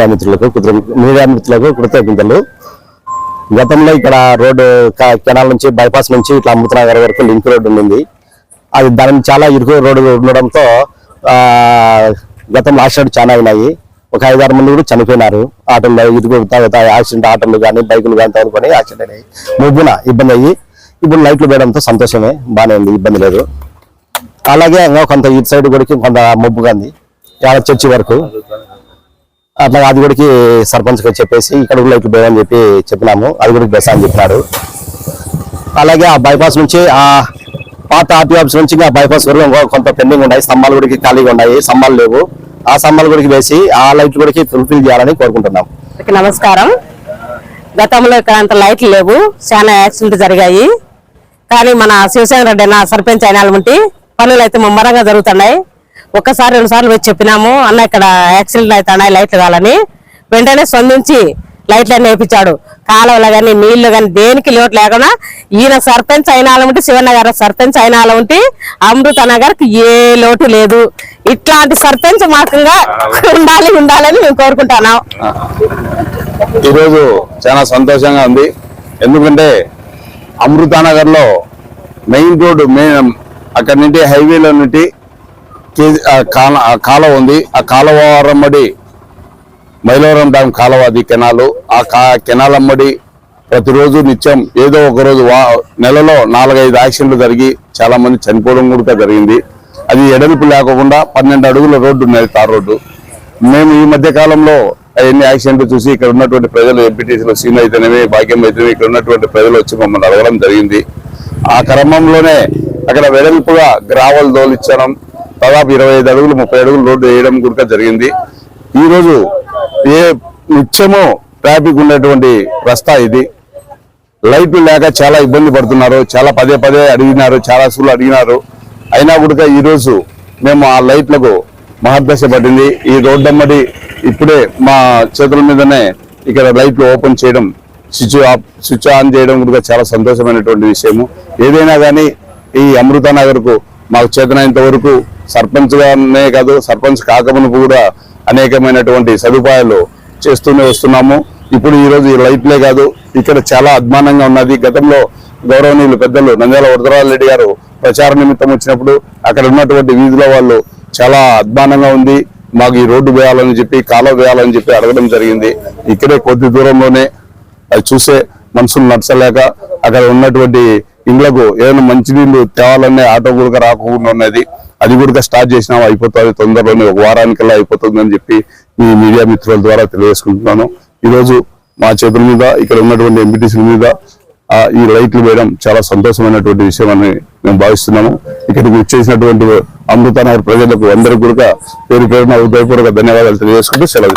Media మిత్రులకు కృతజ్ఞ media మిత్రులకు కృతజ్ఞతలు. గతంలో ఇక్కడ రోడ్డు కెనాల్ నుంచి బైపాస్ నుంచి ఇట్లా అమృతనగర్ వరకు లింక్ రోడ్డు ఉంది అది దాని చాలా ఇరుకు రోడ్డు ఉండడంతో ఆ, గతంలో యాక్సిడెంట్ చాలా అయినాయి ఒక ఐదారు మంది కూడా చనిపోయినారు. ఆటోలో ఇరుకు యాక్సిడెంట్ ఆటోలు కానీ బైకులు కానీ తగులుకొని యాక్సిడెంట్ అయినాయి. ముగ్గున ఇబ్బంది అయ్యి ఇప్పుడు లైట్లు వేయడంతో సంతోషమే బాగానే ఉంది ఇబ్బంది లేదు. అలాగే కొంత ఇటు సైడ్ కూడా కొంత మబ్బుగా ఉంది చాలా చర్చి వరకు. అట్లా అది కూడా సర్పంచ్కి చెప్పేసి ఇక్కడ కూడా ఇట్లు పోయని చెప్పి చెప్పినాము. అది కూడా బెస్ అని చెప్పినాడు అలాగే ఆ బైపాస్ నుంచి ఆ పాత ఆర్టీ ఆఫీస్ నుంచి ఆ బైపాస్ వరకు కొంత పెండింగ్ ఉన్నాయి. స్తంభాలు గుడికి ఖాళీగా ఉన్నాయి. స్తంభాలు లేవు. ఆ స్తంభాలు గుడికి వేసి ఆ లైట్ గుడికి ఫుల్ఫిల్ చేయాలని కోరుకుంటున్నాం. నమస్కారం. గతంలో ఇక్కడ అంత లైట్లు లేవు. చాలా యాక్సిడెంట్ జరిగాయి. కానీ మన శివశంకర్ రెడ్డి సర్పంచ్ అయిన ఉంటే పనులు అయితే ముమ్మరంగా జరుగుతున్నాయి. ఒక్కసారి రెండు సార్లు వచ్చి చెప్పినాము. అన్న ఇక్కడ యాక్సిడెంట్ అవుతున్నాయి లైట్లు కావాలని. వెంటనే స్పందించి లైట్లు అన్ని వేయించాడు. కాలువలు కానీ నీళ్ళు కానీ దేనికి లోటు లేకుండా ఈయన సర్పంచ్ అయిన ఉంటే శివన్న గారు సర్పంచ్ అయిన ఉంటే అమృత నగర్కి ఏ లోటు లేదు. ఇట్లాంటి సర్పంచ్ మాత్రంగా ఉండాలి ఉండాలని మేము కోరుకుంటున్నాం. ఈరోజు చాలా సంతోషంగా ఉంది. ఎందుకంటే అమృతానగర్లో మెయిన్ రోడ్డు మెయిన్ అక్కడి నుండి హైవేలో నుండి కాలువ ఉంది. ఆ కాలువ రమ్మడి మైలవరం డ్యామ్ కాలువ అది కెనాలు. ఆ కా కెనాల్ అమ్మడి ప్రతిరోజు నిత్యం ఏదో ఒక రోజు వా నెలలో నాలుగైదు యాక్సిడెంట్లు జరిగి చాలామంది చనిపోవడం కూడా జరిగింది. అది ఎడల్పు లేకుండా పన్నెండు అడుగుల రోడ్డు ఉన్నది తార్ రోడ్డు. మేము ఈ మధ్య కాలంలో అవన్నీ యాక్సిడెంట్లు చూసి ఇక్కడ ఉన్నటువంటి ప్రజలు ఎంపీటీసీలో సీన్ అయితేనేమి భాగ్యం అయితేనేమి ఇక్కడ ఉన్నటువంటి ప్రజలు వచ్చి మమ్మల్ని అడగడం జరిగింది. ఆ క్రమంలోనే అక్కడ వెడల్పుగా గ్రావల్ దోలిచ్చడం దాదాపు ఇరవై ఐదు అడుగులు ముప్పై అడుగులు రోడ్డు వేయడం కూడా జరిగింది. ఈరోజు ఏ నిత్యమో ట్రాఫిక్ ఉన్నటువంటి రస్తా ఇది. లైట్లు లేక చాలా ఇబ్బంది పడుతున్నారు. చాలా పదే పదే అడిగినారు చాలా సార్లు అడిగినారు. అయినా కూడా ఈరోజు మేము ఆ లైట్లకు మహర్దశ పడింది. ఈ రోడ్డమ్మడి ఇప్పుడే మా చేతుల మీదనే ఇక్కడ లైట్లు ఓపెన్ చేయడం స్విచ్ ఆఫ్ స్విచ్ ఆన్ చేయడం కూడా చాలా సంతోషమైనటువంటి విషయము. ఏదైనా కానీ ఈ అమృత నగర్కు మాకు చేతనైనంత వరకు సర్పంచ్ గానే కాదు సర్పంచ్ కాకమునుపు కూడా అనేకమైనటువంటి సదుపాయాలు చేస్తూనే వస్తున్నాము. ఇప్పుడు ఈరోజు ఈ లైట్లే కాదు ఇక్కడ చాలా అద్మానంగా ఉన్నది. గతంలో గౌరవనీయులు పెద్దలు నంద్యాల వరదరాజరెడ్డి గారు ప్రచార నిమిత్తం వచ్చినప్పుడు అక్కడ ఉన్నటువంటి వీధిలో వాళ్ళు చాలా అద్మానంగా ఉంది. మాకు ఈ రోడ్డు వేయాలని చెప్పి కాలువ వేయాలని చెప్పి అడగడం జరిగింది. ఇక్కడే కొద్ది దూరంలోనే అది చూసే మనుషులు నడచలేక అక్కడ ఉన్నటువంటి ఇండ్లకు ఏదైనా మంచినీళ్ళు తేవాలనే ఆటో కూడా రాకుండా ఉన్నది. అది కూడా స్టార్ట్ చేసినాం అయిపోతుంది తొందరలోనే ఒక వారానికల్లా అయిపోతుందని చెప్పి మీ మీడియా మిత్రుల ద్వారా తెలియజేసుకుంటున్నాను. ఈరోజు మా చేతుల మీద ఇక్కడ ఉన్నటువంటి ఎంపీటీసీల మీద ఈ లైట్లు వేయడం చాలా సంతోషమైనటువంటి విషయం అని మేము భావిస్తున్నాము. ఇక్కడికి వచ్చేసినటువంటి అమృతనగర్ ప్రజలకు అందరికీ కూడా పేరు పేరున ఉదయపూర్వక ధన్యవాదాలు తెలియజేసుకుంటూ సెలవు